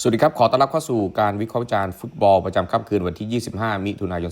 สวัสดีครับ ขอต้อนรับเข้าสู่การวิเคราะห์วิจารณ์ฟุตบอลประจำค่ำคืนวันที่ 25 มิถุนายน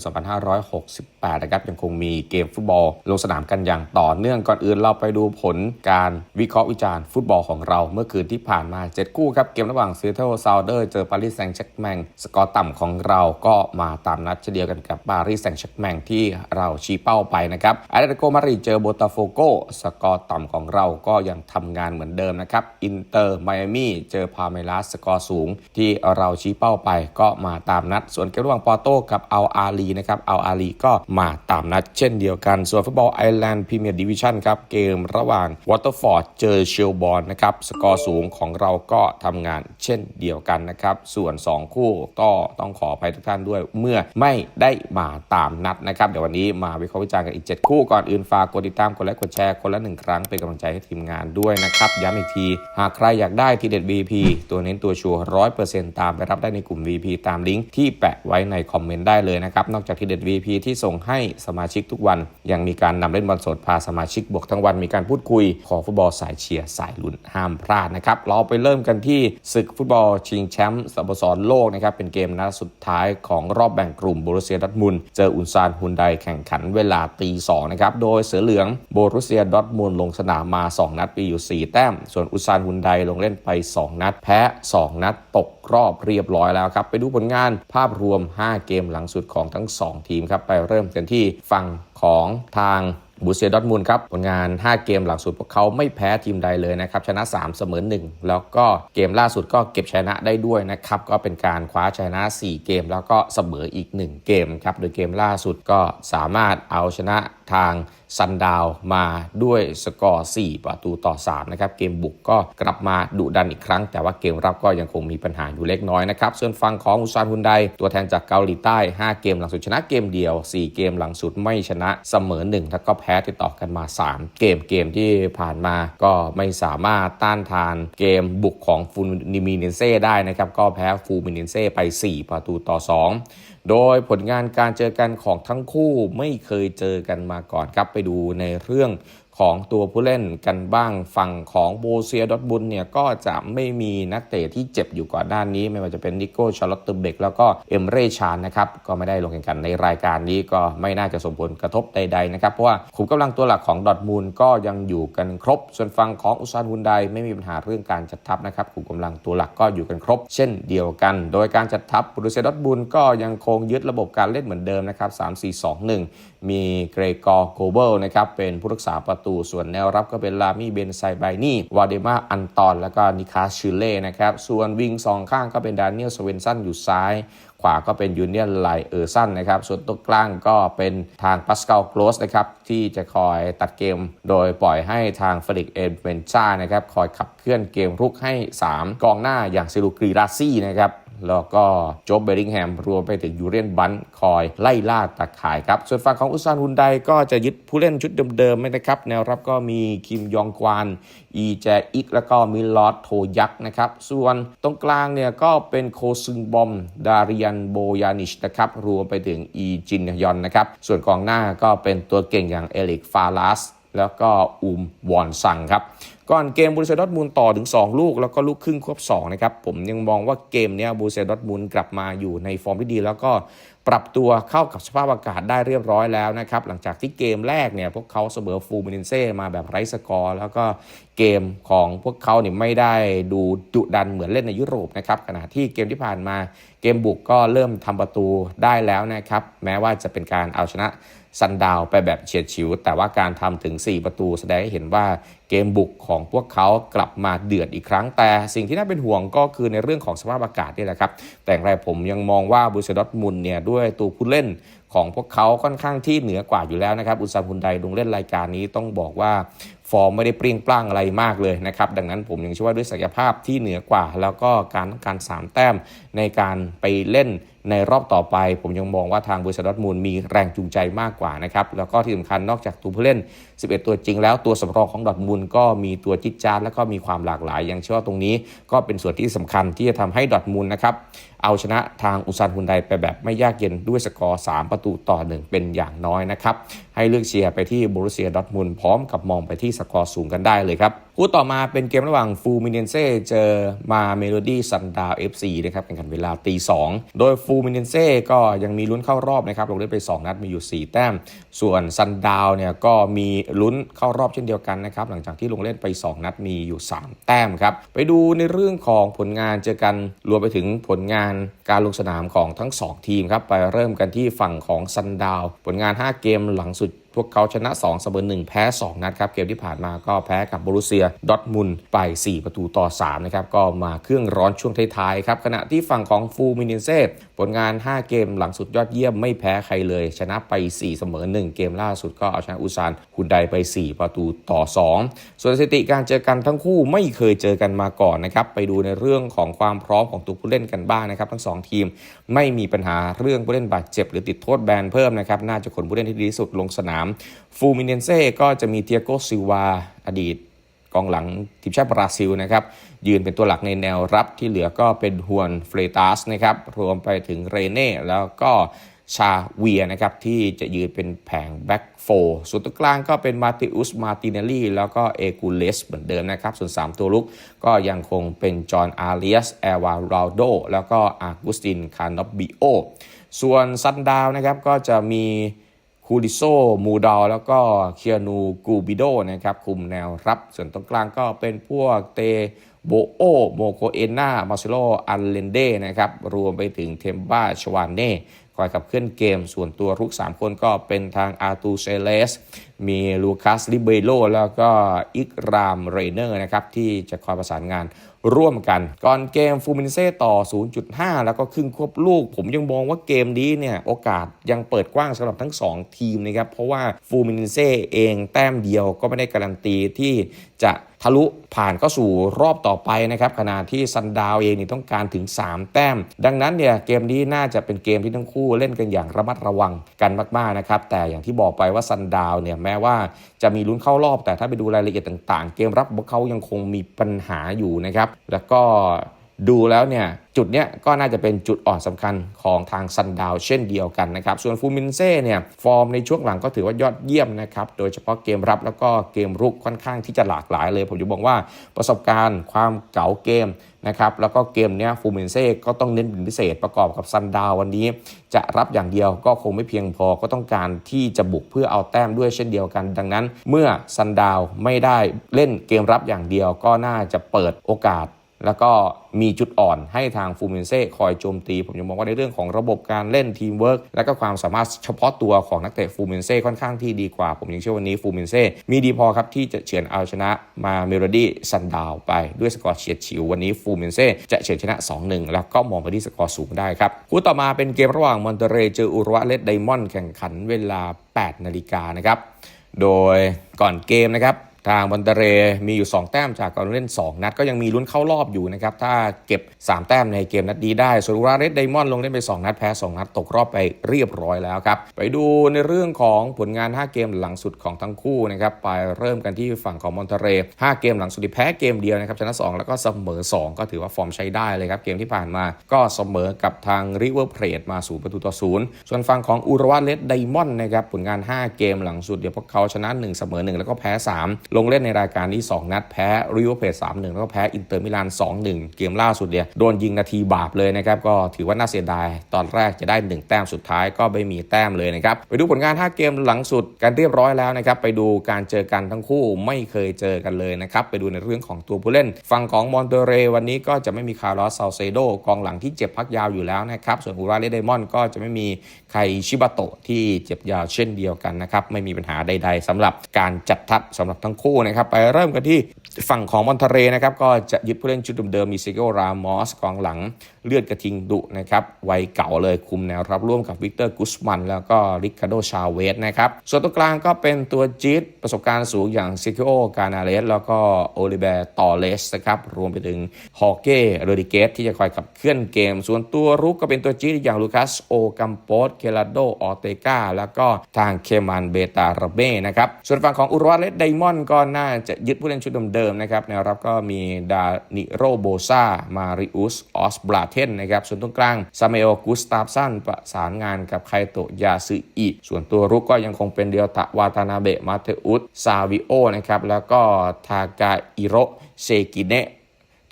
2568 นะครับ ยังคงมีเกมฟุตบอลลงสนามกันอย่างต่อเนื่องก่อนอื่นเราไปดูผลการวิเคราะห์วิจารณ์ฟุตบอลของเราเมื่อคืนที่ผ่านมา 7 คู่ครับ เกมระหว่างซีเทลซาวเดอร์เจอปารีสแซงต์แชกแมงสกอร์ต่ำของเราก็มาตามนัดเช่นเดียวกันกับปารีสแซงต์แชกแมงที่เราชี้เป้าไปนะครับอาร์เตโกมาริเจอโบตาโฟโกสกอร์ต่ำของเราก็ยังทำงานเหมือนเดิมนะครับอินเตอร์ไมอามี่เจอพาเมลัสสกอร์สูงที่เราชี้เป้าไปก็มาตามนัด ส่วนเกมระหว่างปอโต้กับอัลอาลีนะครับอัลอาลีก็มาตามนัดเช่นเดียวกัน ส่วนฟุตบอลไอร์แลนด์พรีเมียร์ดิวิชั่นครับเกมระหว่างวอเตอร์ฟอร์ดเจอเชลบอลนะครับสกอร์สูงของเราก็ทำงานเช่นเดียวกันนะครับส่วน 2 คู่ก็ต้องขออภัยทุกท่านด้วย เมื่อไม่ได้มาตามนัดนะครับเดี๋ยววันนี้มาวิเคราะห์วิจารณ์กันอีก 7 คู่ก่อนอื่นฝากกดติดตามกดไลค์กดแชร์คนละหนึ่งครั้งเป็นกำลังใจให้ทีมงานด้วยนะครับย้ำอีกที หากใครอยากได้ทีเด็ด VP ตัวเน้นตัวชัวร้อยเปอร์เซ็นต์ตามไปรับได้ในกลุ่ม VP ตามลิงก์ที่แปะไว้ในคอมเมนต์ได้เลยนะครับ นอกจากทีเด็ด VP ที่ส่งให้สมาชิกทุกวัน ยังมีการนำเล่นบอลสดพาสมาชิกบวกทั้งวันมีการพูดคุย ขอฟุตบอลสายเชียร์สายลุ้นห้ามพลาดนะครับเราไปเริ่มกันที่ศึกฟุตบอลชิงแชมป์สโมสรโลกนะครับเป็นเกมนัดสุดท้ายของรอบแบ่งกลุ่มโบรุเซียดอทมุนเจออุนซานฮุนไดแข่งขันเวลาตีสองนะครับโดยเสือเหลืองโบรุเซียดอทมุนลงสนามมา 2 นัดมีอยู่ 4 แต้ม ส่วนอุซานฮุนไดลงเล่นไป 2 นัด แพ้ 2 นัดตกรอบเรียบร้อยแล้วครับ ไปดูผลงานภาพรวม 5 เกมหลังสุดของทั้ง 2 ทีมครับ ไปเริ่มกันที่ฝั่งของทางบูเซียดอทมูลครับ ผลงาน 5 เกมหลังสุดพวกเขาไม่แพ้ทีมใดเลยนะครับ ชนะ 3 เสมอ 1 แล้วก็เกมล่าสุดก็เก็บชนะได้ด้วยนะครับ ก็เป็นการคว้าชนะ 4 เกม แล้วก็เสมออีก 1 เกมครับ โดยเกมล่าสุดก็สามารถเอาชนะทางซันดาวมาด้วยสกอร์ 4 ประตูต่อ 3 นะครับ เกมบุกก็กลับมาดุดันอีกครั้ง แต่ว่าเกมรับก็ยังคงมีปัญหาอยู่เล็กน้อยนะครับ ส่วนฝั่งของอุซานฮุนได ตัวแทนจากเกาหลีใต้ 5 เกมหลังสุดชนะเกมเดียว 4 เกมหลังสุดไม่ชนะเสมอ 1 แล้วก็แพ้ติดต่อกันมา 3 เกมเกมที่ผ่านมาก็ไม่สามารถต้านทานเกมบุกของฟูนิมิเนเซ่ได้นะครับก็แพ้ฟูมิเนเซ่ไป 4 ประตูต่อ 2 โดยผลงานการเจอกันของทั้งคู่ไม่เคยเจอกันมาก่อนครับไปดูในเรื่อง ของตัวผู้เล่นกันบ้างฝั่งของโบเซียดอทบุนเนี่ยก็จะไม่มีนักเตะที่เจ็บอยู่ก่อนด้านนี้ ไม่ว่าจะเป็นนิโก้ชาร์ลอตเตอร์เบกแล้วก็เอมเรชานนะครับก็ไม่ได้ลงแข่งขันในรายการนี้ก็ไม่น่าจะส่งผลกระทบใดๆนะครับเพราะว่าขุมกำลังตัวหลักของดอทมูลก็ยังอยู่กันครบ ส่วนฝั่งของอุซานฮุนไดไม่มีปัญหาเรื่องการจัดทัพนะครับขุมกำลังตัวหลักก็อยู่กันครบ เช่นเดียวกัน โดยการจัดทัพบรูเซียดอทบุนก็ยังคงยึดระบบการเล่นเหมือนเดิมนะครับ3-4-2-1 มีเกรกอร์โกเบิลนะครับเป็นผู้รักษาประตูส่วนแนวรับก็เป็นลามี่เบนไซไบนี่วาเดมาอันตอน แล้วก็นิคาชิเล่นะครับส่วนวิงสองข้างก็เป็นดานิเอลสเวนสันอยู่ซ้ายขวาก็เป็นยูเนียนไลเออร์สันนะครับ ส่วนตัวกลางก็เป็นทางปัสคาลโกลสนะครับ ที่จะคอยตัดเกม โดยปล่อยให้ทางเฟลิกเอ็นเวนซ่านะครับ คอยขับเคลื่อนเกมรุกให้ 3 กองหน้าอย่างซิลูกรีราซี่นะครับ แล้วก็โจบเบริงแฮมรวมไปถึงยูเรียนบันคอยไล่ล่าตะข่ายครับ ส่วนฝั่งของอุซานฮุนไดก็จะยึดผู้เล่นชุดเดิมๆนะครับ แนวรับก็มีคิมยองกวาน อีแจอิก แล้วก็มิลอดโทยักนะครับ ส่วนตรงกลางเนี่ยก็เป็นโคซึงบอม ดาริยันโบยานิชนะครับ รวมไปถึงอีจินยอนนะครับ ส่วนกองหน้าก็เป็นตัวเก่งอย่างเอลิกฟาลัสแล้วก็อุมวอนซังครับ ก่อนเกมบูเซดอตมูลต่อถึง 2 ลูก แล้วก็ลูกครึ่งควบ2นะครับผมยังมองว่าเกมเนี้ยบูเซดอตมูลกลับมาอยู่ในฟอร์มที่ดี แล้วก็ปรับตัวเข้ากับสภาพอากาศได้เรียบร้อยแล้วนะครับหลังจากที่เกมแรกเนี่ยพวกเขาเสมอฟูมินินเซ่มาแบบไร้สกอร์ แล้วก็ เกมของพวกเขาเนี่ยไม่ได้ดูดุดันเหมือนเล่นในยุโรปนะครับขณะที่เกมที่ผ่านมาเกมบุกก็เริ่มทำประตูได้แล้วนะครับ แม้ว่าจะเป็นการเอาชนะซันดาวไปแบบเฉียดฉิว แต่ว่าการทำถึง 4 ประตูแสดงให้เห็นว่าเกมบุกของพวกเขากลับมาเดือดอีกครั้ง แต่สิ่งที่น่าเป็นห่วงก็คือในเรื่องของสภาพอากาศนี่แหละครับ แต่อย่างไรผมยังมองว่าบูเซดอตมุนเนี่ยด้วยตัวผู้เล่นของพวกเขาค่อนข้างที่เหนือกว่าอยู่แล้วนะครับ อุซาบุนไดลงเล่นรายการนี้ต้องบอกว่า ฟอร์มไม่ได้เปรี้ยงปร้างอะไรมากเลยนะครับ ดังนั้นผมยังเชื่อว่าด้วยศักยภาพที่เหนือกว่า แล้วก็การต้องการ 3 แต้มในการไปเล่นในรอบต่อไป ผมยังมองว่าทางบูเซดอตมูลมีแรงจูงใจมากกว่านะครับ แล้วก็ที่สำคัญนอกจากตัวผู้เล่น 11 ตัวจริงแล้วตัวสำรองของดอทมูลก็มีตัวจิตจาร์แล้วก็มีความหลากหลาย ยังเชื่อว่าตรงนี้ก็เป็นส่วนที่สำคัญที่จะทำให้ดอทมูลนะครับ เอาชนะทางอุซานฮุนไดไปแบบไม่ยากเย็นด้วยสกอร์ 3 ประตูต่อ 1 เป็นอย่างน้อยนะครับ ให้เลือกเชียร์ไปที่บรุเซียดอทมูลพร้อมกับมองไปที่สกอร์สูงกันได้เลยครับ คู่ต่อมาเป็นเกมระหว่างฟูมิเนเซ่เจอมาเมโลดี้ซันดาว FC นะครับแข่งขันเวลาตีสองโดยฟูมิเนเซ่ก็ยังมีลุ้นเข้ารอบนะครับลงเล่นไป 2 นัดมีอยู่ 4 แต้ม ส่วนซันดาวเนี่ยก็มีลุ้นเข้ารอบเช่นเดียวกันนะครับหลังจากที่ลงเล่นไป 2 นัดมีอยู่ 3 แต้มครับไปดูในเรื่องของผลงานเจอกันรวมไปถึงผลงานการลงสนามของทั้ง 2 ทีมครับไปเริ่มกันที่ฝั่งของซันดาวผลงาน 5 เกมหลังสุด พวกเขาชนะ2เสมอ1แพ้ 2 นัดครับ เกมที่ผ่านมาก็แพ้กับโบรุเซียดอทมุนไป 4 ประตูต่อ 3 นะครับ ก็มาเครื่องร้อนช่วงท้ายๆครับ ขณะที่ฝั่งของฟูมินินเซ่ผลงาน 5 เกมหลังสุดยอดเยี่ยมไม่แพ้ใครเลย ชนะไป 4 เสมอ 1 เกมล่าสุดก็เอาชนะอุซานฮุนไดไป 4 ประตูต่อ 2 ส่วนสถิติการเจอกันทั้งคู่ไม่เคยเจอกันมาก่อนนะครับไปดูในเรื่องของความพร้อมของตัวผู้เล่นกันบ้างนะครับทั้ง 2 ทีมไม่มีปัญหาเรื่องผู้เล่นบาดเจ็บ หรือติดโทษแบนเพิ่มนะครับน่าจะขนผู้เล่นที่ดีที่สุดลงสนามฟูมิเนนเซ่ก็จะมีเตียโกซิวาอดีตกองหลังทีมชาติบราซิลนะครับยืนเป็นตัวหลักในแนวรับที่เหลือก็เป็นฮวนเฟรตัสนะครับรวมไปถึงเรเน่แล้วก็ชาเวียนะครับที่จะยืนเป็นแผงแบ็กโฟส่วนตัวกลางก็เป็นมาติอุสมาติเนลลี่แล้วก็เอกูเลสเหมือนเดิมนะครับ ส่วน 3 ตัวลุกก็ยังคงเป็นจอห์นอาเลียสแอวาราโดแล้วก็อากุสตินคานอบบิโอส่วนซันดาวนะครับก็จะมี คูริโซมูดอลแล้วก็เคียนูกูบิโดนะครับคุมแนวรับ ส่วนตรงกลางก็เป็นพวกเตโบโอโมโคเอน่ามาซิโลอันเลนเดนะครับรวมไปถึงเทมบ้าชวานเน่ คอยขับเคลื่อนเกมส่วนตัวรุก 3 คนก็เป็นทางอาตูเซเลส มีลูคัสลิเบโลแล้วก็อิกรามเรเนอร์นะครับที่จะคอยประสานงานร่วมกัน ก่อนเกมฟูมินเซ่ต่อ 0.5 แล้วก็ครึ่งควบลูก ผมยังมองว่าเกมนี้เนี่ยโอกาสยังเปิดกว้างสำหรับทั้ง 2 ทีมนะครับเพราะว่าฟูมินเซ่เองแต้มเดียวก็ไม่ได้การันตีที่จะ ทะลุผ่านเข้าสู่รอบต่อไปนะครับขณะที่ซันดาวเองนี่ต้องการถึง 3 แต้ม ดังนั้นเนี่ยเกมนี้น่าจะเป็นเกมที่ทั้งคู่เล่นกันอย่างระมัดระวังกันมากๆนะครับแต่อย่างที่บอกไปว่าซันดาวเนี่ยแม้ว่าจะมีลุ้นเข้ารอบ แต่ถ้าไปดูรายละเอียดต่าง ๆ เกมรับของเขายังคงมีปัญหาอยู่นะครับแล้วก็ ดูแล้วเนี่ยจุดเนี้ยก็น่าจะเป็นจุดอ่อนสำคัญของทางซันดาวเช่นเดียวกันนะครับ ส่วนฟูมินเซ่เนี่ยฟอร์มในช่วงหลังก็ถือว่ายอดเยี่ยมนะครับ โดยเฉพาะเกมรับแล้วก็เกมรุกค่อนข้างที่จะหลากหลายเลย ผมจะบอกว่าประสบการณ์ความเก๋าเกมนะครับแล้วก็เกมเนี้ยฟูมินเซ่ก็ต้องเน้นเป็นพิเศษประกอบกับซันดาววันนี้ จะรับอย่างเดียวก็คงไม่เพียงพอก็ต้องการที่จะบุกเพื่อเอาแต้มด้วยเช่นเดียวกัน ดังนั้น เมื่อซันดาวไม่ได้เล่นเกมรับอย่างเดียวก็น่าจะเปิดโอกาส แล้วก็มีจุดอ่อนให้ทางฟูมินเซ่คอยโจมตี ผมยังมองว่าในเรื่องของระบบการเล่นทีมเวิร์กและก็ความสามารถเฉพาะตัวของนักเตะฟูมินเซ่ค่อนข้างที่ดีกว่า ผมยังเชื่อวันนี้ฟูมินเซ่มีดีพอครับที่จะเฉือนเอาชนะมาเมโลดี้ซันดาวไปด้วยสกอร์เฉียดฉิววันนี้ฟูมินเซ่จะเฉือนชนะ 2-1 แล้วก็มองไปที่สกอร์สูงได้ครับคู่ต่อมาเป็นเกมระหว่างมอนเตเรเจออุรวะเลดไดมอนด์แข่งขันเวลา 8 นาฬิกานะครับโดยก่อนเกมนะครับ ทางบอนเตเรมีอยู่ 2 แต้มจากการเล่น 2 นัด ก็ยังมีลุ้นเข้ารอบอยู่นะครับ ถ้าเก็บ 3 แต้มในเกมนัดนี้ได้ส่วนราเรสไดมอนด์ลงเล่นไป 2 นัดแพ้ 2 นัดตกรอบไปเรียบร้อยแล้วครับ ไปดูในเรื่องของผลงาน 5 เกมหลังสุดของทั้งคู่นะครับ ไปเริ่มกันที่ฝั่งของมอนเตเร5เกมหลังสุดที่แพ้เกมเดียวนะครับชนะ 2 แล้วก็เสมอ 2 ก็ถือว่าฟอร์มใช้ได้เลยครับเกมที่ผ่านมาก็เสมอกับทางริเวอร์เพลทมาสู่ประตูต่อศูนย์ส่วนฝั่งของอุรวะเลสไดมอนด์นะครับผลงาน 5 เกมหลังสุดเดี๋ยวพวกเขาชนะ 1 เสมอ 1 แล้วก็แพ้ 3ลงเล่นในรายการนี้ 2 นัด แพ้ริเวอร์เพลท3-1แล้วก็แพ้อินเตอร์มิลาน2-1 เกมล่าสุดเนี่ยโดนยิงนาทีบาปเลยนะครับ ก็ถือว่าน่าเสียดาย ตอนแรกจะได้ 1 แต้มสุดท้ายก็ไม่มีแต้มเลยนะครับ ไปดูผลงาน 5 เกมหลังสุดกันเรียบร้อยแล้วนะครับ ไปดูการเจอกันทั้งคู่ไม่เคยเจอกันเลยนะครับ ไปดูในเรื่องของตัวผู้เล่น ฝั่งของมอนเตเรวันนี้ก็จะไม่มีคาร์ลอสซาเซโดกองหลังที่เจ็บพักยาวอยู่แล้วนะครับ ส่วนอูราเลเดมอนก็จะไม่มี ไคชิบะโตะที่เจ็บยาวเช่นเดียวกันนะครับ ไม่มีปัญหาใด ๆสำหรับการจัดทัพสำหรับทั้งคู่นะครับ ไปเริ่มกันที่ฝั่งของมอนเทเรนะครับ ก็จะยึดผู้เล่นชุดเดิมๆมีซิโกรามอสกองหลัง เลือดกระทิงดุนะครับวัยเก่าเลยคุมแนวรับร่วมกับวิกเตอร์กุสมันแล้วก็ริคาโดชาเวสนะครับส่วนตัวกลางก็เป็นตัวจี๊ดประสบการณ์สูงอย่างซิโกกานาเลสแล้วก็โอลิเบร์ตอเลสนะครับรวมไปถึงฮอเก้โรดิเกสที่จะคอยขับเคลื่อนเกม ส่วนตัวรุกก็เป็นตัวจี๊ดอย่างลูคัสโอกัมโปสเคลาโดออเตกาแล้วก็ทางเคมันเบตาระเบ้นะครับส่วนฝั่งของอุรวาเลสไดมอนด์ก็น่าจะยึดผู้เล่นชุดเดิมๆนะครับแนวรับก็มีดานิโรโบซามาริอุสออสบราเทนนะครับส่วนตรงกลางซาเมโอกุสตาฟสันประสานงานกับไคโตยาซึอิส่วนตัวรุกก็ยังคงเป็นเดียวตะวาตานาเบะมาเตอุสซาวิโอนะครับแล้วก็ทากาอิโรเซกิเนะ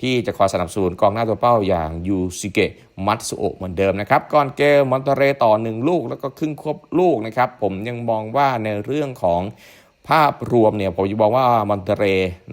ที่จะคอยสนับสนุนกองหน้าตัวเป้าอย่างยูซิเกะมัตสุโอเหมือนเดิมนะครับ ก่อนเกมมอนเตเรต่อ 1 ลูกแล้วก็ครึ่งควบลูกนะครับ ผมยังมองว่าในเรื่องของ ภาพรวมเนี่ยผมจะบอกว่ามอนเตเร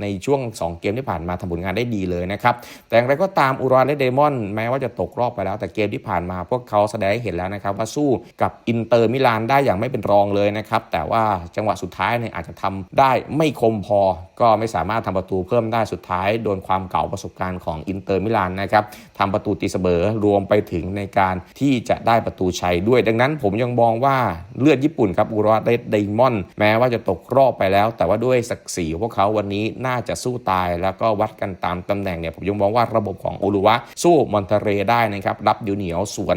ในช่วง 2 เกมที่ผ่านมาทำผลงานได้ดีเลยนะครับ แต่อย่างไรก็ตามอุรานและเดมอน แม้ว่าจะตกรอบไปแล้ว แต่เกมที่ผ่านมาพวกเขาแสดงให้เห็นแล้วนะครับ ว่าสู้กับอินเตอร์มิลานได้อย่างไม่เป็นรองเลยนะครับ แต่ว่าจังหวะสุดท้ายเนี่ยอาจจะทำได้ไม่คมพอ ก็ไม่สามารถทำประตูเพิ่มได้สุดท้าย โดนความเก่าประสบการณ์ของอินเตอร์มิลานนะครับทำประตูตีเสมอรวมไปถึงในการที่จะได้ประตูชัยด้วย ดังนั้นผมยังมองว่าเลือดญี่ปุ่นครับอุรานและเดมอน แม้ว่าจะตกรอบไปแล้ว แต่ว่าด้วยศักดิ์ศรีพวกเขาวันนี้น่าจะสู้ตาย แล้วก็วัดกันตามตำแหน่งเนี่ยผมยังมองว่าระบบของโอลุวะสู้มอนเตเรได้นะครับรับเดี๋ยวเหนียวสวน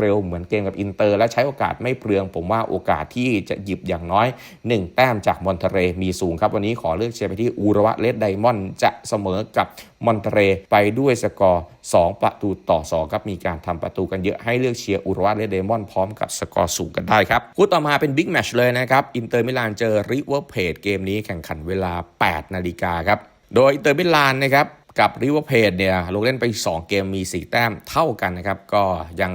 เร็วๆ เหมือนเกมกับอินเตอร์ และใช้โอกาสไม่เปลือง ผมว่าโอกาสที่จะหยิบอย่างน้อย 1 แต้มจากมอนเตเรมีสูงครับ วันนี้ขอเลือกเชียร์ไปที่อูรวะเลดไดมอนด์จะเสมอกับมอนเตเรไปด้วยสกอร์ 2 ประตูต่อ 2 ครับ มีการทำประตูกันเยอะให้เลือกเชียร์อุระวะเละเดมอนพร้อมกับสกอร์สูงกันได้ครับคู่ต่อมาเป็นบิ๊กแมชเลยนะครับ อินเตอร์มิลานเจอริเวอร์เพจเกมนี้แข่งขันเวลา 8 นาฬิกาครับ โดยอินเตอร์มิลานนะครับ กับริเวอร์เพจเนี่ยลงเล่นไป 2 เกมมี 4 แต้มเท่ากันนะครับ ก็ยัง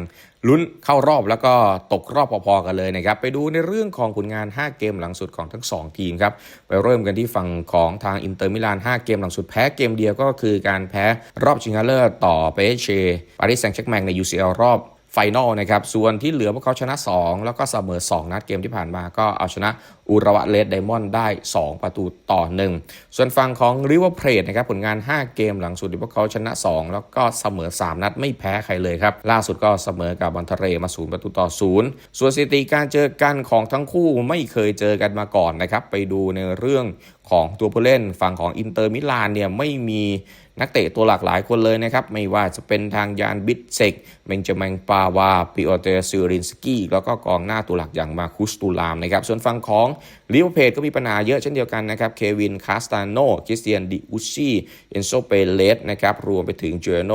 ลุ้นเข้ารอบแล้วก็ตกรอบพอๆกันเลยนะครับ ไปดูในเรื่องของผลงาน 5 เกมหลังสุดของทั้ง 2 ทีมครับ ไปเริ่มกันที่ฝั่งของทางอินเตอร์มิลาน 5 เกมหลังสุดแพ้เกมเดียวก็คือการแพ้รอบชิงชนะเลิศต่อเปเชปารีสแซงต์แชร์กแมงใน UCL รอบไฟนอลนะครับ ส่วนที่เหลือพวกเขาชนะ 2 แล้วก็เสมอ 2 นัดเกมที่ผ่านมาก็เอาชนะ อุระวะเลดไดมอนด์ได้ 2 ประตูต่อ 1 ส่วนฝั่งของริเวอร์เพลทนะครับผลงาน 5 เกมหลังสุดที่พวกเขาชนะ 2 แล้วก็เสมอ 3 นัดไม่แพ้ใครเลยครับ ล่าสุดก็เสมอกับบอนเทเรมา0ประตูต่อ 0 ส่วนสถิติการเจอกันของทั้งคู่ไม่เคยเจอกันมาก่อนนะครับไปดูในเรื่องของตัวผู้เล่นฝั่งของอินเตอร์มิลานเนี่ยไม่มีนักเตะตัวหลากหลายคนเลยนะครับ ไม่ว่าจะเป็นทางยานบิดเซกเบนจามินปาวาปิโอเตซิรินสกี้แล้วก็กองหน้าตัวหลักอย่างมาคุสตูลามนะครับ ส่วนฝั่งของลิเวอร์เพจก็มีปัญหาเยอะเช่นเดียวกันนะครับเควินคาสตาโนคริสเตียนดิอุชี่เอนโซเปเลสนะครับรวมไปถึงเจโน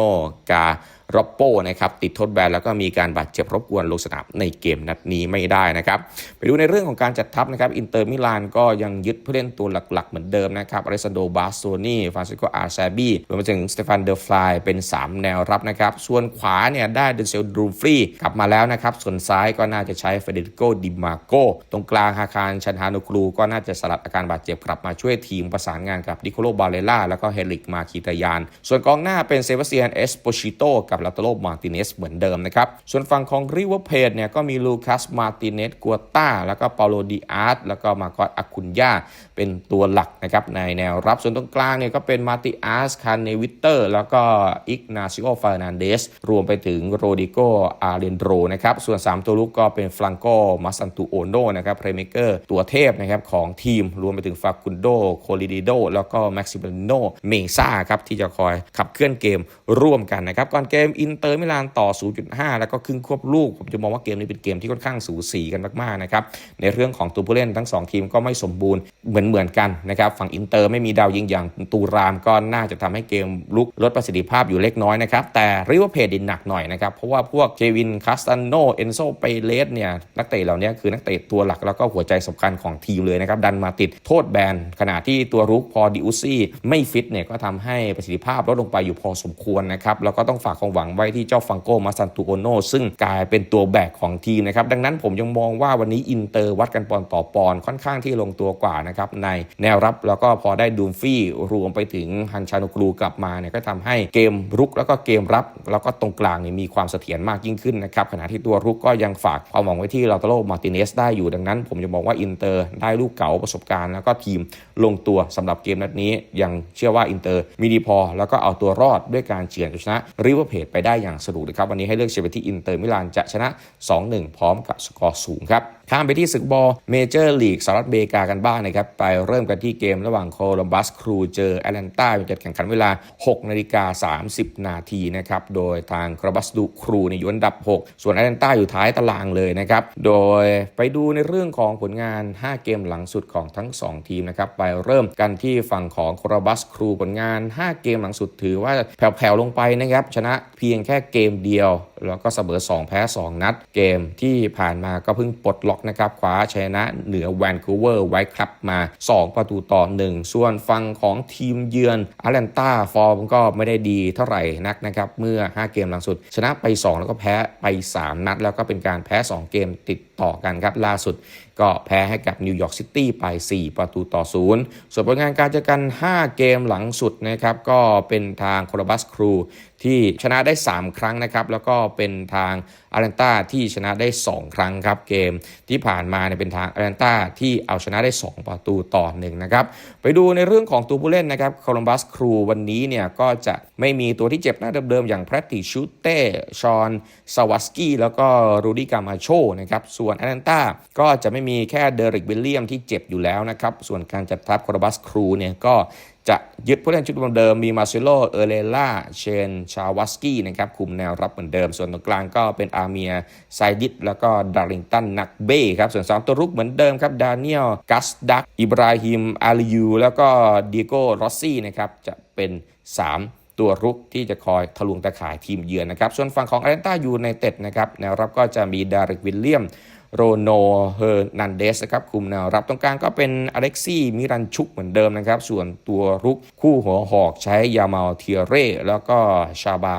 กา รอปโปนะครับติดโทษแบนแล้วก็มีการบาดเจ็บรบกวนลงสนามในเกมนัดนี้ไม่ได้นะครับไปดูในเรื่องของการจัดทัพนะครับอินเตอร์มิลานก็ยังยึดผู้เล่นตัวหลักๆ เหมือนเดิมนะครับอเลซานโดบาสโตนีฟานซิโกอาร์ซาบีรวมไปถึงสเตฟานเดอร์ฟลายเป็น 3 แนวรับนะครับส่วนขวาเนี่ยได้เดนเซลดูฟรีกลับมาแล้วนะครับส่วนซ้ายก็น่าจะใช้เฟเดริโกดิมาโกตรงกลางฮาคารชันฮานุครูก็น่าจะสลัดอาการบาดเจ็บกลับมาช่วยทีมประสานงานกับดิโคโลบาเลล่าแล้วก็เฮลิกมาคิตายาน ส่วนกองหน้าเป็นเซบาสเตียนเอสโปชิโตกับลาโตโลมาติเนสเหมือนเดิมนะครับ ส่วนฝั่งของริเวอร์เพจเนี่ยก็มีลูคัสมาติเนสกัวต้าแล้วก็เปาโลดิอาร์ตแล้วก็มาโกอตอาคุนยาเป็นตัวหลักนะครับในแนวรับส่วนตรงกลางเนี่ยก็เป็นมาติอาร์สคานเนวิเตอร์แล้วก็อิกนาซิโอฟาร์นันเดสรวมไปถึงโรดิโกอาเรนโรนะครับส่วน 3 ตัวลุกก็เป็นฟลังโกมาซันตูโอโนนะครับเพลเมเกอร์ตัวเทพนะครับของทีมรวมไปถึงฟาคุนโดโคลิดิโดแล้วก็แม็กซิมิลิโนเมซ่าครับที่จะคอยขับเคลื่อนเกมร่วมกันนะครับก่อนเกมมอินเตอร์มิลานต่อ 0.5 แล้วก็ครึ่งควบลูก ผมจะมองว่าเกมนี้เป็นเกมที่ค่อนข้างสูสีกันมากๆนะครับ ในเรื่องของตัวผู้เล่นทั้ง 2 ทีมก็ไม่สมบูรณ์เหมือนเหมือนกันนะครับ ฝั่งอินเตอร์ไม่มีดาวยิงอย่างตูรามก็น่าจะทำให้เกมลุกลดประสิทธิภาพอยู่เล็กน้อยนะครับ แต่ริเวอร์เพดินหนักหน่อยนะครับ เพราะว่าพวกเควินคาสตันโนเอนโซเปเลสเนี่ยนักเตะเหล่านี้คือนักเตะตัวหลักแล้วก็หัวใจสำคัญของทีมเลยนะครับดันมาติดโทษแบนขณะที่ตัวรุกพอดิอุซี่ไม่ฟิตเนี่ยก็ทำให้ประสิทธิภาพลดลงไปอยู่พอสมควรนะครับแล้วก็ต้องฝากความหวังไว้ที่เจ้าฟังโกมาซันตูโอโนซึ่งกลายเป็นตัวแบกของทีมนะครับดังนั้นผมยังมองว่าวันนี้อินเตอร์วัดกันปอนต่อปอนค่อนข้างที่ลงตัวกว่านะครับในแนวรับแล้วก็พอได้ดูมฟี่รวมไปถึงฮันชานุกรูกลับมาเนี่ยก็ทำให้เกมรุกแล้วก็เกมรับ แล้วก็ตรงกลางเนี่ยมีความเสถียรมากยิ่งขึ้นนะครับขณะที่ตัวรุกก็ยังฝากความหวังไว้ที่ลาตโลมาติเนสได้อยู่ดังนั้น ผมจะมองว่าอินเตอร์ได้ลูกเก๋าประสบการณ์แล้วก็ทีมลงตัวสำหรับเกมนัดนี้ยังเชื่อว่าอินเตอร์มีดีพอ แล้วก็เอาตัวรอดด้วยการเฉือนชนะริเวอร์เพจไปได้อย่างสนุกนะครับวันนี้ให้เลือกเชียร์ไปที่อินเตอร์มิลานจะชนะ 2-1 พร้อมกับสกอร์สูงครับข้ามไปที่ศึกบอลเมเจอร์ลีกสหรัฐอเมริกากันบ้างนะครับ ไปเริ่มกันที่เกมระหว่างโคลัมบัสครูเจอแอตแลนตาเป็นการแข่งขันเวลา 6 นาฬิกา 30 นาทีนะครับ โดยทางโคลัมบัสดูครูในยอยู่อันดับ 6 ส่วนแอตแลนตาอยู่ท้ายตารางเลยนะครับ โดยไปดูในเรื่องของผลงาน 5 เกมหลังสุดของทั้ง 2 ทีมนะครับ ไปเริ่มกันที่ฝั่งของโคลัมบัสครูผลงาน 5 เกมหลังสุดถือว่าแผ่วๆลงไปนะครับชนะเพียงแค่เกมเดียวแล้วก็เสมอ 2 แพ้ 2 นัด เกมที่ผ่านมาก็เพิ่งปลดล็อกนะครับคว้าชนะเหนือแวนคูเวอร์ไว้ครับมา 2 ประตูต่อ 1 ส่วนฝั่งของทีมเยือนอาร์แลนตาฟอร์มก็ไม่ได้ดีเท่าไหร่นักนะครับ เมื่อ 5 เกมหลังสุด ชนะไป 2 แล้วก็แพ้ไป 3 นัด แล้วก็เป็นการแพ้ 2 เกมติดต่อกันครับล่าสุด ก็แพ้ให้กับนิวยอร์กซิตี้ไป 4 ประตูต่อ0ส่วนผลงานการเจอกัน 5 เกมหลังสุดนะครับก็เป็นทางโคลบัสครูที่ชนะได้ 3 ครั้งนะครับแล้วก็เป็นทาง อาร์แลนตาที่ชนะได้ 2 ครั้งครับเกมที่ผ่านมาเนี่ยเป็นทางอาร์แลนตาที่เอาชนะได้ 2 ประตูต่อหนึ่งนะครับไปดูในเรื่องของตัวผู้เล่นนะครับโคลัมบัสครูวันนี้เนี่ยก็จะไม่มีตัวที่เจ็บหน้าเดิมๆอย่างแพรติชูเต้ชอนสวัสกี้แล้วก็รูดี้กามาโชนะครับส่วนอาร์แลนตาก็จะไม่มีแค่เดริกวิลเลียมที่เจ็บอยู่แล้วนะครับส่วนการจัดทัพโคลัมบัสครูเนี่ยก็ จะยึดผู้เล่นชุดเดิมมีมาเซโล เอเลล่า เชน ชาวัสกี้นะครับคุมแนวรับเหมือนเดิม ส่วนตรงกลางก็เป็นอาเมียไซดิสแล้วก็ดาริงตันนักเบ้ครับ ส่วน2ตัวรุกเหมือนเดิมครับ ดานิเอลกัสดัก อิบราฮิม อาลิยู แล้วก็ดิโก้ รอสซี่นะครับจะเป็น 3ตัวรุกที่จะคอยทะลวงตะข่ายทีมเยือนนะครับ ส่วนฝั่งของอาร์เรนต้ายูไนเต็ดนะครับแนวรับก็จะมีดาริกวิลเลียม โรโนเฮอร์นันเดสนะครับคุมแนวรับตรงกลางก็เป็นอเล็กซี่มิรันชุกเหมือนเดิมนะครับ ส่วนตัวรุกคู่หัวหอกใช้ยามาลเทียเร่แล้วก็ชาบา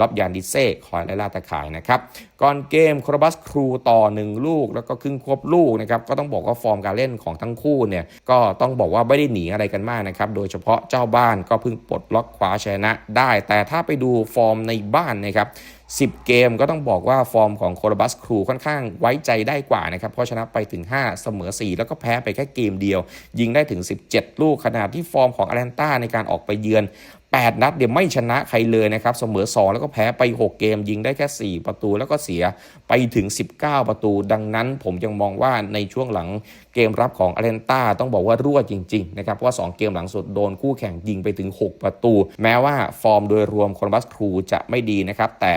ล็อบยานดิเซ่คอยไล่ล่าตะข่ายนะครับก่อนเกมโครบัสครูต่อ 1 ลูก แล้วก็ครึ่งควบลูกนะครับก็ต้องบอกว่าฟอร์มการเล่นของทั้งคู่เนี่ยก็ต้องบอกว่าไม่ได้หนีอะไรกันมากนะครับโดยเฉพาะเจ้าบ้านก็เพิ่งปลดล็อกคว้าชนะได้ แต่ถ้าไปดูฟอร์มในบ้านนะครับ 10 เกมก็ต้องบอกว่าฟอร์มของโคลบัสครูค่อนข้างไว้ใจได้กว่านะครับ เพราะชนะไปถึง 5 เสมอ 4 แล้วก็แพ้ไปแค่เกมเดียว ยิงได้ถึง 17 ลูกขนาดที่ฟอร์มของอาร์แลนตาในการออกไปเยือน 8 นัดเดี๋ยวไม่ชนะใครเลยนะครับ เสมอ 2 แล้วก็แพ้ไป 6 เกมยิงได้แค่ 4 ประตูแล้วก็เสียไปถึง 19 ประตู ดังนั้นผมยังมองว่าในช่วงหลังเกมรับของอาร์เรนตาต้องบอกว่ารั่วจริงๆนะครับเพราะว่า 2 เกมหลังสุดโดนคู่แข่งยิงไปถึง 6 ประตู แม้ว่าฟอร์มโดยรวมคอนบัสครูจะไม่ดีนะครับแต่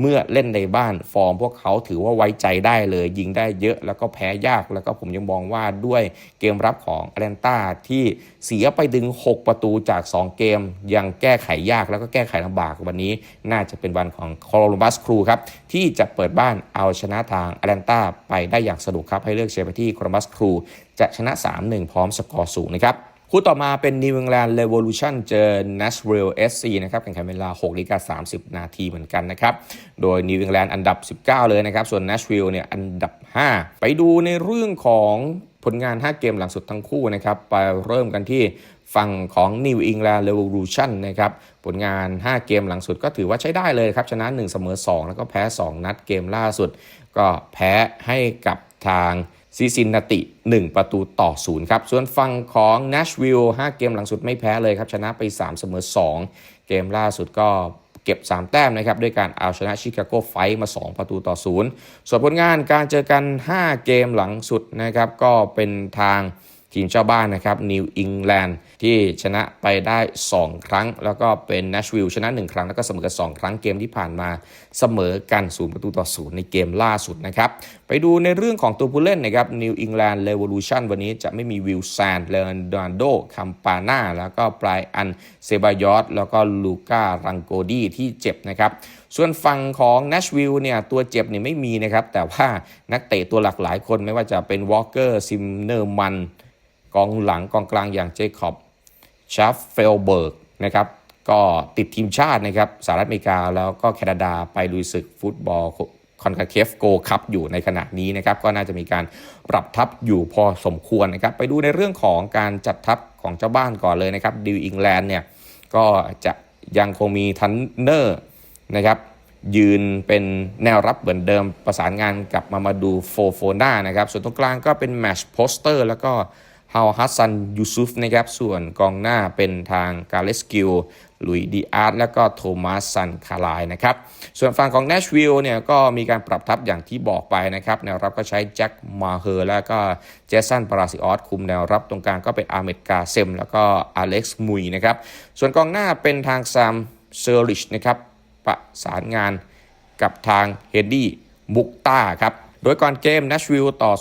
เมื่อเล่นในบ้านฟอร์มพวกเขาถือว่าไว้ใจได้เลย ยิงได้เยอะแล้วก็แพ้ยาก แล้วก็ผมยังมองว่าด้วยเกมรับของแอตแลนตาที่เสียไปถึง 6 ประตูจาก 2 เกม ยังแก้ไขยากแล้วก็แก้ไขลำบากวันนี้ น่าจะเป็นวันของโคลัมบัสครูครับ ที่จะเปิดบ้านเอาชนะทางแอตแลนตาไปได้อย่างสนุกครับให้เลือกเชียร์ไปที่โคลัมบัสครูจะชนะ 3-1 พร้อมสกอร์สูงนะครับ คู่ต่อมาเป็น New England Revolution เจอ Nashville SC นะครับแข่งขันเวลา6นาฬิกา30 นาทีเหมือนกันนะครับ โดย New England อันดับ 19 เลยนะครับ ส่วน Nashville เนี่ยอันดับ 5 ไปดูในเรื่องของผลงาน 5 เกมหลังสุดทั้งคู่นะครับ ไปเริ่มกันที่ฝั่งของ New England Revolution นะครับ ผลงาน 5 เกมหลังสุดก็ถือว่าใช้ได้เลยครับ ชนะ 1 เสมอ 2 แล้วก็แพ้ 2 นัดเกมล่าสุด ก็แพ้ให้กับทาง ซิซินนาติ 1 ประตูต่อ0ครับ ส่วนฝั่งของ Nashville 5เกมหลังสุดไม่แพ้เลยครับ ชนะไป 3 เสมอ 2 เกมล่าสุดก็เก็บ 3 แต้มนะครับ ด้วยการเอาชนะชิคาโกไฟมา 2 ประตูต่อ0ส่วนผลงานการเจอกัน 5 เกมหลังสุดนะครับ ก็เป็นทาง ทีมเจ้าบ้านนะครับนิวอิงแลนด์ที่ชนะไปได้ 2 ครั้ง แล้วก็เป็น Nashville ชนะ 1 ครั้ง แล้วก็เสมอกัน2ครั้งเกมที่ผ่านมาเสมอกัน0ประตูต่อ0ในเกมล่าสุดนะครับไปดูในเรื่องของตัวผู้เล่นนะครับ New England Revolution วันนี้จะไม่มีวิลแซนเลนดอนโดคัมปาน่าแล้วก็ปลายอันเซบายอสแล้วก็ลูก้ารังโกดีที่เจ็บนะครับส่วนฝั่งของ Nashville เนี่ยตัวเจ็บเนี่ยไม่มีนะครับแต่ว่านักเตะตัวหลักหลายคนไม่ว่าจะเป็นวอลเกอร์ซิมเนอร์มัน กองหลังกองกลางอย่างเจคอบชาฟเฟลเบิร์กนะครับก็ติดทีมชาตินะครับสหรัฐอเมริกาแล้วก็แคนาดาไปลุยศึกฟุตบอลคอนคาเคฟโกคัพอยู่ในขณะนี้นะครับก็น่าจะมีการปรับทัพอยู่พอสมควรนะครับไปดูในเรื่องของการจัดทัพของเจ้าบ้านก่อนเลยนะครับดิวอิงแลนด์เนี่ยก็จะยังคงมีทันเนอร์นะครับยืนเป็นแนวรับเหมือนเดิมประสานงานกับมามาดูโฟโฟนานะครับส่วนตรงกลางก็เป็นแมชโปสเตอร์แล้วก็ ฮาวฮัสซันยูซุฟนะครับส่วนกองหน้าเป็นทางกาเลสกิลลุยดีอาร์ตและก็โทมัสซันคาลายนะครับส่วนฝั่งของเนชวิลล์เนี่ยก็มีการปรับทัพอย่างที่บอกไปนะครับแนวรับก็ใช้แจ็คมาเฮอร์แล้วก็เจสันปราซิออสคุมแนวรับตรงกลางก็เป็นอาร์เมดกาเซมแล้วก็อเล็กซ์มุยนะครับส่วนกองหน้าเป็นทางซามเซอร์ลิชนะครับประสานงานกับทางเฮดดี้มุกต้าครับโดยก่อนเกม Nashville ต่อ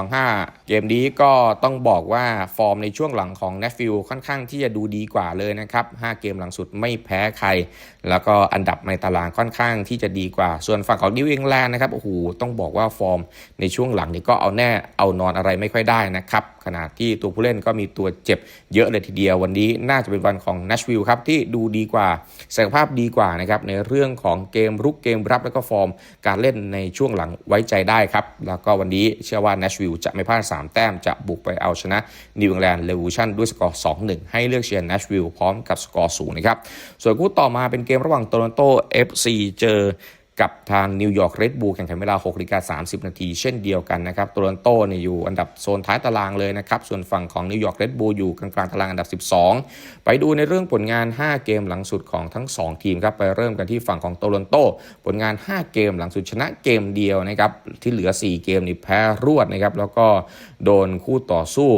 0.25 เกมนี้ก็ต้องบอกว่าฟอร์มในช่วงหลังของ Nashville ค่อนข้างที่จะดูดีกว่าเลยนะครับ 5 เกมหลังสุดไม่แพ้ใคร แล้วก็อันดับในตารางค่อนข้างที่จะดีกว่า ส่วนฝั่งของนิวอิงแลนด์นะครับโอ้โหต้องบอกว่าฟอร์มในช่วงหลังนี่ก็เอาแน่เอานอนอะไรไม่ค่อยได้นะครับ ขณะที่ตัวผู้เล่นก็มีตัวเจ็บเยอะเลยทีเดียววันนี้น่าจะเป็นวันของ Nashville ครับที่ดูดีกว่าศักยภาพดีกว่านะครับในเรื่องของเกมรุกเกมรับแล้วก็ฟอร์ม การเล่นในช่วงหลังไว้ใจได้ครับแล้วก็วันนี้เชื่อว่า Nashville จะไม่พลาด3 แต้มจะบุกไปเอาชนะนิวอิงแลนด์เลวูชันด้วยสกอร์ 2-1 ให้เลือกเชียร์นัชวิลล์พร้อมกับสกอร์สูงนะครับส่วนคู่ต่อมาเป็นเกมระหว่างโตลอนโต FC เจอ กับทางนิวยอร์กเรดบูลแข่งขันเวลา6นาฬิกา30 นาทีเช่นเดียวกันนะครับโตลอนโตเนี่ยอยู่อันดับโซนท้ายตารางเลยนะครับ ส่วนฝั่งของนิวยอร์กเรดบูลอยู่กลางๆตารางอันดับ 12 ไปดูในเรื่องผลงาน 5 เกมหลังสุดของทั้ง 2 ทีมครับ ไปเริ่มกันที่ฝั่งของโตลอนโต ผลงาน 5 เกมหลังสุดชนะเกมเดียวนะครับ ที่เหลือ 4 เกมนี่แพ้รวดนะครับ แล้วก็โดนคู่ต่อสู้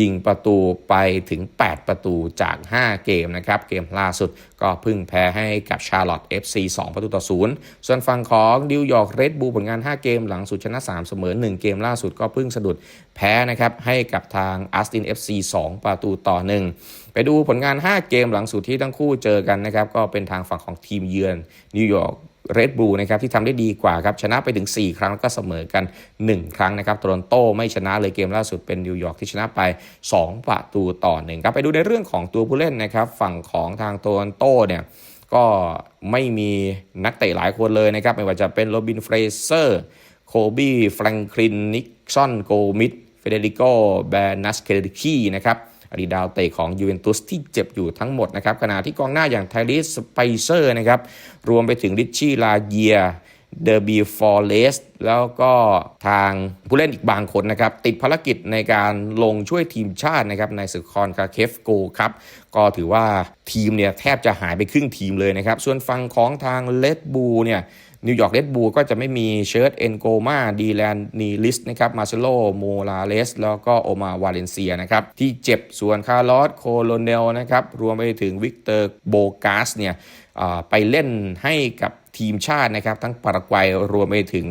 ยิงประตูไปถึง 8 ประตูจาก 5 เกมนะครับ เกมล่าสุดก็พิ่งแพ้ให้กับชาร์ลอตต์ FC 2ประตูต่อ0ส่วนฝั่งของนิวยอร์กเรดบูลผลงาน 5 เกมหลังสุดชนะ 3 เสมอ 1 เกมล่าสุดก็พิ่งสะดุดแพ้นะครับให้กับทางอาร์สติน FC 2ประตูต่อ 1 ไปดูผลงาน 5 เกมหลังสุดที่ทั้งคู่เจอกันนะครับก็เป็นทางฝั่งของทีมเยือนนิวยอร์ก เรดบูลนะครับที่ทำได้ดีกว่าครับชนะไปถึง 4 ครั้งแล้วก็เสมอกัน 1 ครั้งนะครับโตรอนโตไม่ชนะเลยเกมล่าสุดเป็นนิวยอร์กที่ชนะไป 2 ประตูต่อหนึ่งครับไปดูในเรื่องของตัวผู้เล่นนะครับฝั่งของทางโตรอนโตเนี่ยก็ไม่มีนักเตะหลายคนเลยนะครับไม่ว่าจะเป็นโรบินเฟรเซอร์โคบี้แฟรงคลินนิกซอนโกมิดเฟเดริโกแบนัสเคเดคีนะครับ ดีตดาวเตะของยูเวนตุสที่เจ็บอยู่ทั้งหมดนะครับขณะที่กองหน้าอย่างไทริสไปเซอร์นะครับรวมไปถึงริชชี่ลาเยียเดอร์บีฟอร์เรสแล้วก็ทางผู้เล่นอีกบางคนนะครับ ติดภารกิจในการลงช่วยทีมชาตินะครับในศึกคอนคาเคฟโกครับก็ถือว่าทีมเนี่ยแทบจะหายไปครึ่งทีมเลยนะครับ ส่วนฝั่งของทางเลดบูเนี่ย นิวยอร์กเรดบูลก็จะไม่มีเชิร์ตเอนโกมาดีแลนนีลิสนะครับมาเซโลโมลาเลสแล้วก็โอมาวาเลนเซียนะครับที่เจ็บส่วนคาร์ลอสโคโลเนลนะครับรวมไปถึงวิกเตอร์โบกาสเนี่ยไปเล่นให้กับ ทีมชาตินะครับ ทั้งปารากวัยรวมไปถึง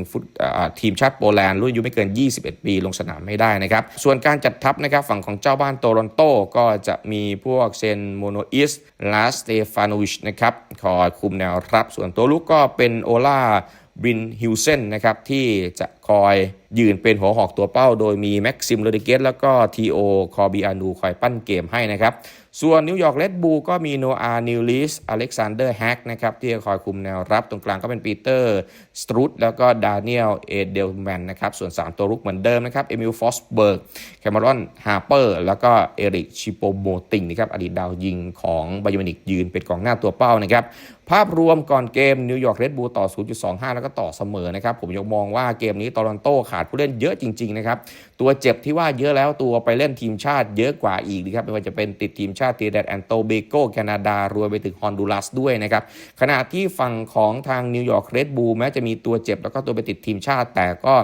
ทีมชาติโปแลนด์รุ่นอายุไม่เกิน 21 ปีลงสนามไม่ได้นะครับ ส่วนการจัดทัพนะครับฝั่งของเจ้าบ้านโตลอนโตก็จะมีพวกเซนโมโนอิสลาสเตฟานวิชนะครับคอยคุมแนวรับ ส่วนตัวลุกก็เป็นโอลาบินฮิวเซนนะครับที่จะคอยยืนเป็นหัวหอกตัวเป้า โดยมีแม็กซิมโรดิเกสแล้วก็ทีโอคอบิอานูคอยปั้นเกมให้นะครับ ส่วนนิวยอร์กเลดบูก็มีโนอาห์นิวลิสอเล็กซานเดอร์แฮกนะครับที่จะคอยคุมแนวรับตรงกลางก็เป็นปีเตอร์สตรูดแล้วก็ดานิเอลเอเดลแมนนะครับส่วน 3 ตัวรุกเหมือนเดิมนะครับเอมิลฟอสเบิร์กแคมารอนฮาร์เปอร์แล้วก็เอริกชิโปโมติงนะครับอดีตดาวยิงของไบยมินิกยืนเป็นกองหน้าตัวเป้านะครับภาพรวมก่อนเกมนิวยอร์กเรดบูลต่อ 0.25 แล้วก็ต่อเสมอนะครับผมยังมองว่าเกมนี้ตลอนโตขาดผู้เล่นเยอะจริงๆนะครับตัวเจ็บที่ว่าเยอะแล้วตัวไปเล่นทีมชาติเยอะกว่าอีกนะครับไม่ว่าจะเป็นติดทีมชาติตีแดดแอนโตเบโกแคนาดารวมไปถึงฮอนดูรัสด้วยนะครับขณะที่ฝั่งของทางนิวยอร์กเรดบูลแม้จะมีตัวเจ็บแล้วก็ตัวไปติดทีมชาติ แต่ก็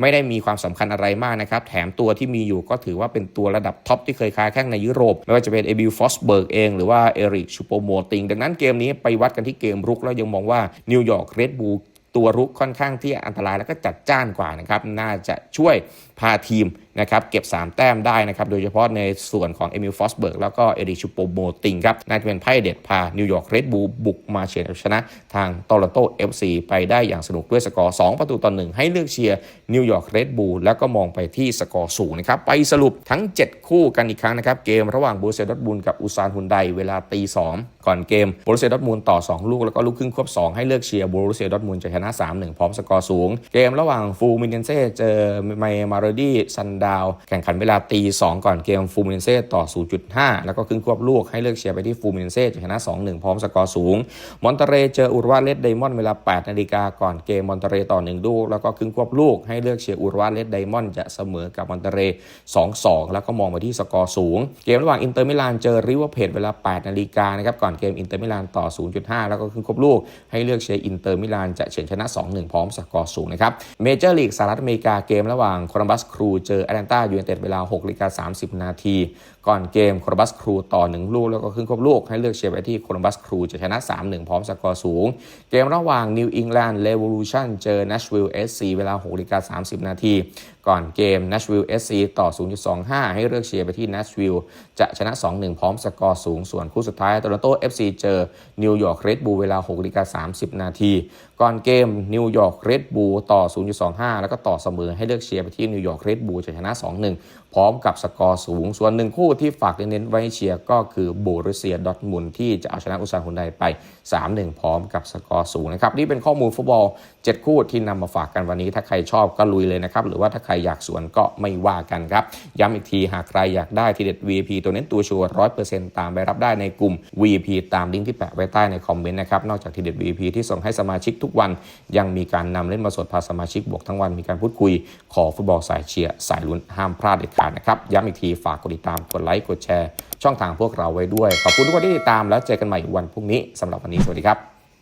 ไม่ได้มีความสำคัญอะไรมากนะครับแถมตัวที่มีอยู่ก็ถือว่าเป็นตัวระดับท็อปที่เคยค้าแข้งในยุโรป ไม่ว่าจะเป็นเอบิลฟอสเบิร์กเองหรือว่าเอริกชูโปโมติงดังนั้นเกมนี้ไปวัดกันที่เกมรุกแล้วยังมองว่านิวยอร์กเรดบูล ตัวรุกค่อนข้างที่อันตรายแล้วก็จัดจ้านกว่านะครับน่าจะช่วย พาทีมนะครับเก็บ 3 แต้มได้นะครับโดยเฉพาะในส่วนของเอมิลฟอสเบิร์กแล้วก็เอริชูโปโมติงครับน่าจะเป็นไพ่เด็ดพา นิวยอร์กเรดบูลบุกมาเฉือนชนะทางโตลอนโตเอฟซีไปได้อย่างสนุกด้วยสกอร์ 2 ประตูต่อหนึ่งให้เลือกเชียร์นิวยอร์กเรดบูลแล้วก็มองไปที่สกอร์สูงนะครับไปสรุปทั้ง 7 คู่กันอีกครั้งนะครับเกมระหว่างบูเซดอตบูลกับอุซานฮุนไดเวลาตีสองก่อนเกมบูเซดอตมูลต่อ 2 ลูกแล้วก็ลูกครึ่งควบ 2 ให้เลือกเชียร์บูเซดอตมูลจะชนะ3-1พร้อมสกอร์สูง เกมระหว่างฟูมินเนเซ่เจอไมมาร์ดี้ซันดาว แข่งขันเวลาตี 2 ก่อนเกมฟูมิเนเซ่ต่อ 0.5 แล้วก็ครึ่งควบลูกให้เลือกเชียร์ไปที่ฟูมิเนเซ่จะชนะ 2-1 พร้อมสกอร์สูง มอนเตเรเจออุรวาเลดไดมอนด์เวลา 8 นาฬิกาก่อนเกมมอนเตเรต่อ 1 ลูก แล้วก็ครึ่งควบลูกให้เลือกเชียร์อุรวาเลดไดมอนด์จะเสมอกับมอนเตเร 2-2 แล้วก็มองไปที่สกอร์สูง เกมระหว่างอินเตอร์มิลานเจอริเวอร์เพจเวลา 8 นาฬิกานะครับก่อนเกมอินเตอร์มิลานต่อ 0.5 แล้วก็ครึ่งควบลูกให้เลือกเชียร์อินเตอร์มิลานจะเฉือนชนะ 2-1 พร้อมสกอร์สูงนะครับเมเจอร์ลีกสหรัฐอเมริกาเกมระหว่างโคลัมบััสครูเจอแอตแลนตายูไนเต็ดเวลา6นาฬิกา30 นาที ก่อนเกมโคลัมบัสครูต่อ 1 ลูก แล้วก็ครึ่งควบลูก ให้เลือกเชียร์ไปที่โคลัมบัสครูจะชนะ 3-1 พร้อมสกอร์สูง เกมระหว่างนิวอิงแลนด์เ v ว l u ชั่นเจอ Nashville SC เวลา6นาฬิกา30 นาที ก่อนเกม Nashville SC ต่อ 0.25 ให้เลือกเชียร์ไปที่ Nashville จะชนะ 2-1 พร้อมสกอร์สูง ส่วนคู่สุดท้าย Toronto FC เจอ New York Red Bull เวลา6นาฬิกา30 นาที ก่อนเกม New York Red Bull ต่อ 0.25 แล้วก็ต่อเสมอให้เลือกเชียร์ไปที่ New York Red Bull จะชนะ 2-1พร้อมกับสกอร์สูง ส่วนหนึ่งคู่ที่ฝากเน้นๆไว้เชียร์ก็คือโบรุเซียดอทมุนที่จะเอาชนะอุซานฮุนไดไป 3-1 พร้อมกับสกอร์สูงนะครับ นี่เป็นข้อมูลฟุตบอล 7 คู่ที่นำมาฝากกันวันนี้ ถ้าใครชอบก็ลุยเลยนะครับ หรือว่าถ้าใครอยากสวนก็ไม่ว่ากันครับ ย้ำอีกทีหากใครอยากได้ทีเด็ด VIP ตัวเน้นตัวชัวร์100%ตามไปรับได้ในกลุ่ม VIP ตามลิงก์ที่แปะไว้ใต้ในคอมเมนต์นะครับ นอกจากทีเด็ด VIP ที่ส่งให้สมาชิกทุกวัน ยังมีการนำเล่นมาสดพาสมาชิกบวกทั้งวันมีการพูดคุย ขอฟุตบอลสายเชียร์สายลุ้นห้ามพลาดเด็ดขาดนะครับย้ำอีกทีฝากกดติดตามกดไลค์กดแชร์ช่องทางพวกเราไว้ด้วย ขอบคุณทุกคนที่ติดตามแล้วเจอกันใหม่วันพรุ่งนี้สำหรับวันนี้สวัสดีครับ